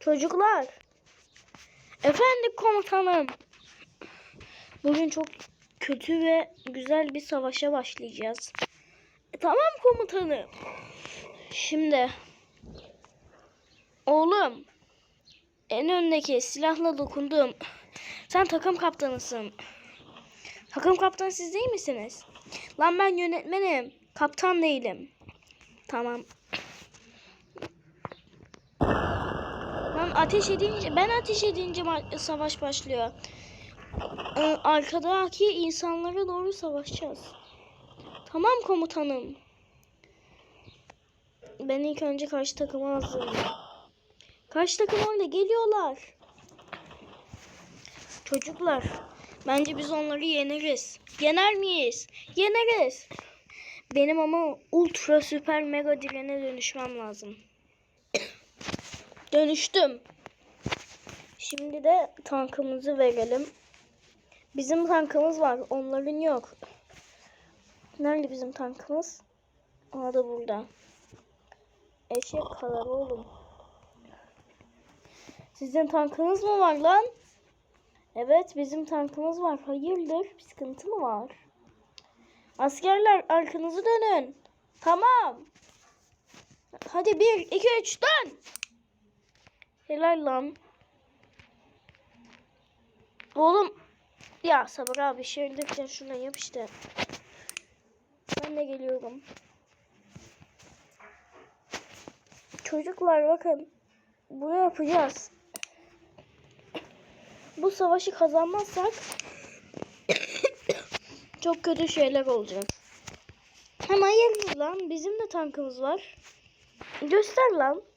Çocuklar. Efendim komutanım. Bugün çok kötü ve güzel bir savaşa başlayacağız. E, tamam komutanım. Şimdi oğlum en öndeki silahla dokundum. Sen takım kaptanısın. Takım kaptanı siz değil misiniz? Lan ben yönetmenim. Kaptan değilim. Tamam. Lan ateş edince ben ateş edince savaş başlıyor. Ee, Arkadaki insanlara doğru savaşacağız. Tamam komutanım. Ben ilk önce karşı takıma hazırlayayım. Karşı takım orada geliyorlar. Çocuklar, bence biz onları yeneriz. Yener miyiz? Yeneriz. Benim ama ultra süper mega direne dönüşmem lazım. Dönüştüm. Şimdi de tankımızı verelim. Bizim tankımız var, onların yok. Nerede bizim tankımız? Aa da burada. Eşek kadar oğlum. Sizin tankınız mı var lan? Evet bizim tankımız var. Hayırdır? Bir sıkıntı mı var? Askerler arkanızı dönün. Tamam. Hadi bir, iki, üç dön. Helal lan. Oğlum. Ya sabır abi şeridekten şuna yap işte. Ben de geliyorum. Çocuklar bakın. Bunu yapacağız. Bu savaşı kazanmazsak çok kötü şeyler olacak. Ama hayırdır lan bizim de tankımız var. Göster lan.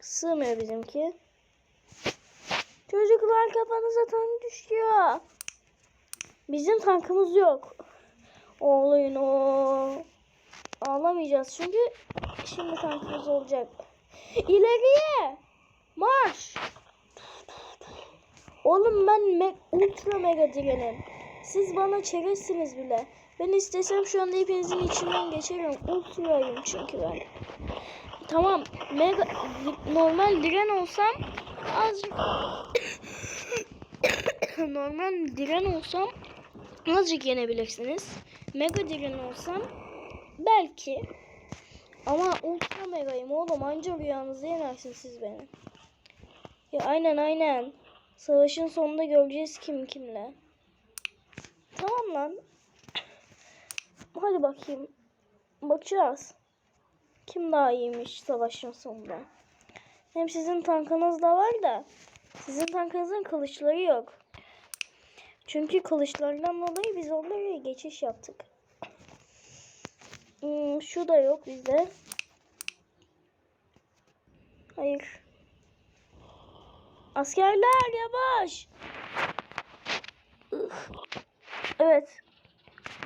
Sığmıyor bizimki. Çocuklar kafanıza tank düşüyor. Bizim tankımız yok. Ağlayın o. Ağlamayacağız çünkü şimdi tankımız olacak. İleriye. Marş. Oğlum ben me ultra mega direnim. Siz bana çeresiniz bile. Ben istesem şu anda hepinizin içinden geçerim. Ultra'yım çünkü ben. Tamam. Mega normal diren olsam azıcık normal diren olsam azıcık yenebilirsiniz. Mega diren olsam belki ama ultra megayım oğlum anca rüyanızda yenersiniz siz beni. Ya aynen aynen. Savaşın sonunda göreceğiz kim kimle. Tamam lan. Hadi bakayım. Bakacağız. Kim daha iyiymiş savaşın sonunda. Hem sizin tankınız da var da sizin tankınızın kılıçları yok. Çünkü kılıçlardan dolayı biz onlara geçiş yaptık. Hmm, şu da yok bizde. Hayır. Askerler yavaş. Evet.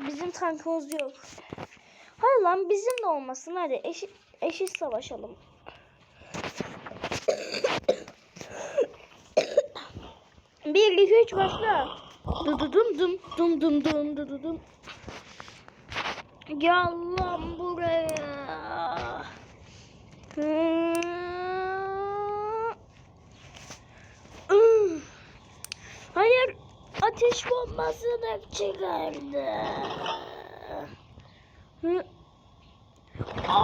Bizim tankımız yok. Hadi lan bizim de olmasın. Hadi eşit, eşit savaşalım. Bir, iki, üç başla. Dududum dum dum dum dum dududum. Gel lan buraya. Hayır. Ateş bombasını çıkardı. Dun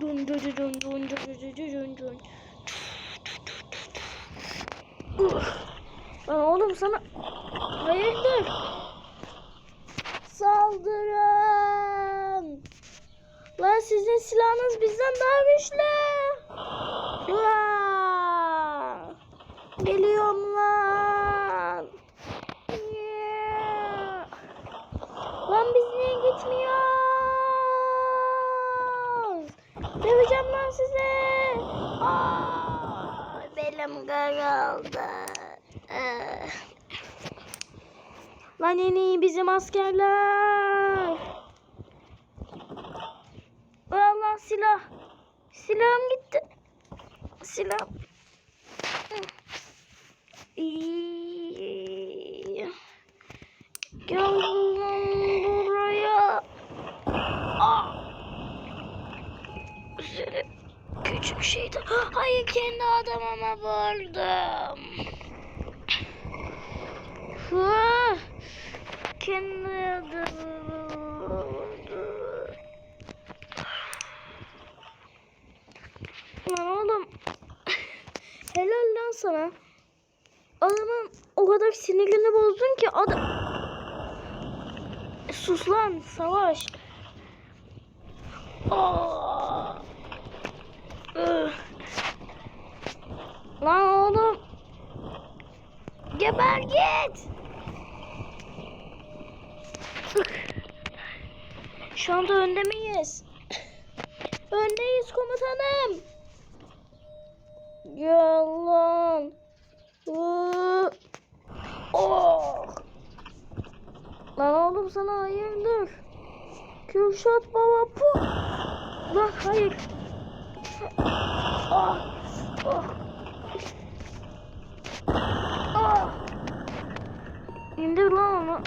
dun dun dun dun dun dun dun Lan oğlum sana hayırdır? Saldırın. Lan sizin silahınız bizden daha güçlü. Lan. Geliyorum lan. Yeah! Lan biz niye gitmiyoruz? Döveceğim lan size. Aa, belim kırıldı. Eh. Lan en iyi bizim askerler. Allah silah. Silahım gitti. Silah. Ee, Geldim buraya. Ah. Aa. Şöyle küçük şeyden. Hayır kendi adamıma vurdum. Sinirini bozdun ki adam... Sus lan savaş. Lan oğlum. Geber git. Şu anda önde miyiz? Öndeyiz komutanım. Yalan. Iı. Oh. Lan oğlum sana hayırdır? Kürşat baba pu. Lan hayır. Ah. Ah. Ah. İndir lan onu.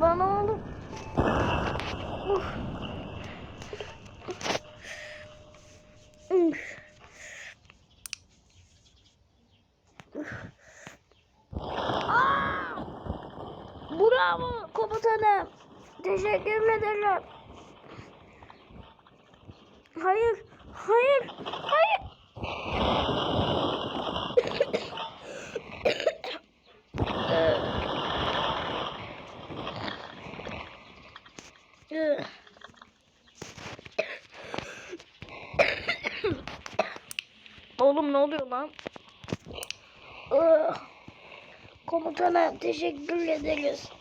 Lan oğlum. Uf. Üf. Aa! Bravo komutanım. Teşekkür ederim. Hayır, hayır, hayır. Oğlum ne oluyor lan? Komutanım teşekkür ederiz.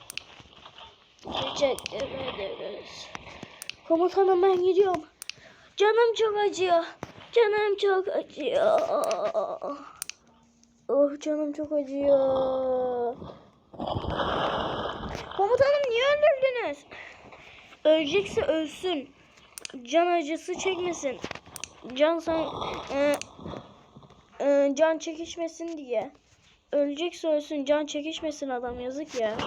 Teşekkür ederiz. Komutanım ben gidiyorum. Canım çok acıyor. Canım çok acıyor. Oh canım çok acıyor. Komutanım niye öldürdünüz? Ölecekse ölsün. Can acısı çekmesin. Can sen e, e, can çekişmesin diye. Ölecekse ölsün. Can çekişmesin adam yazık ya.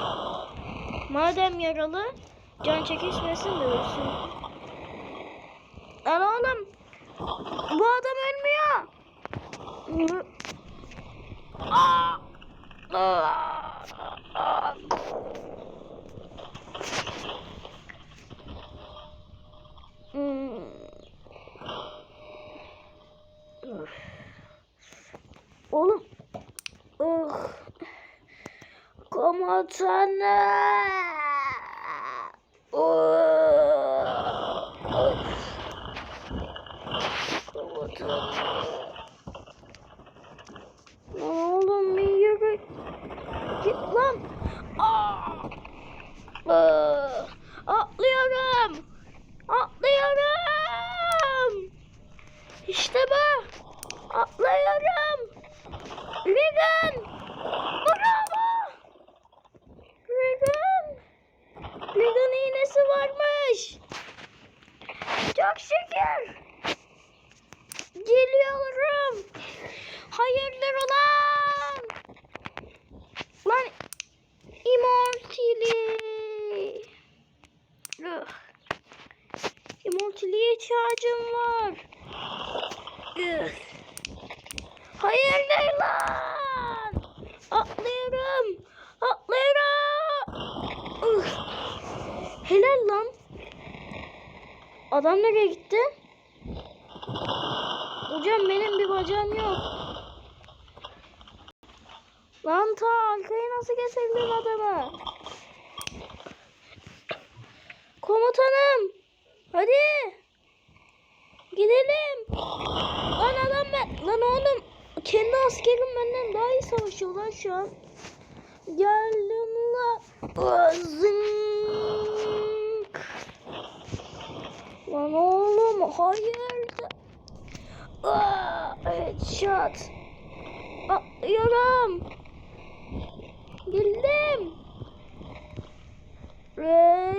Madem yaralı can çekişmesin de ölsün. Lan oğlum. Bu adam ölmüyor. Aa! Aa! Hmm. Üf. Oğlum. Ugh. Komutanım. Ugh. Komutanım. Lan oğlum bir yürü. Git lan. Aa. Aa. Atlıyorum. Atlıyorum. İşte bu. Atlıyorum. Regan. Bravo. Regan. Regan iğnesi varmış. Çok şükür. Geliyorum. Hayırdır ulan. Lan Immortally. Ugh. Immortality'ye ihtiyacım var. Ugh. Hayırdır lan. Atlıyorum. Atlıyorum. Helal lan. Adam nereye gitti? Hocam benim bir bacağım yok. Lan ta arkayı nasıl getirdin adamı? Komutanım. Hadi. Gidelim. Lan adam ben. Lan oğlum. Kendi askerim benden daha iyi savaşıyor lan şu an. Geldim lan. Zınk. Lan oğlum hayır. Aa, headshot. Atlıyorum. Geldim. Ve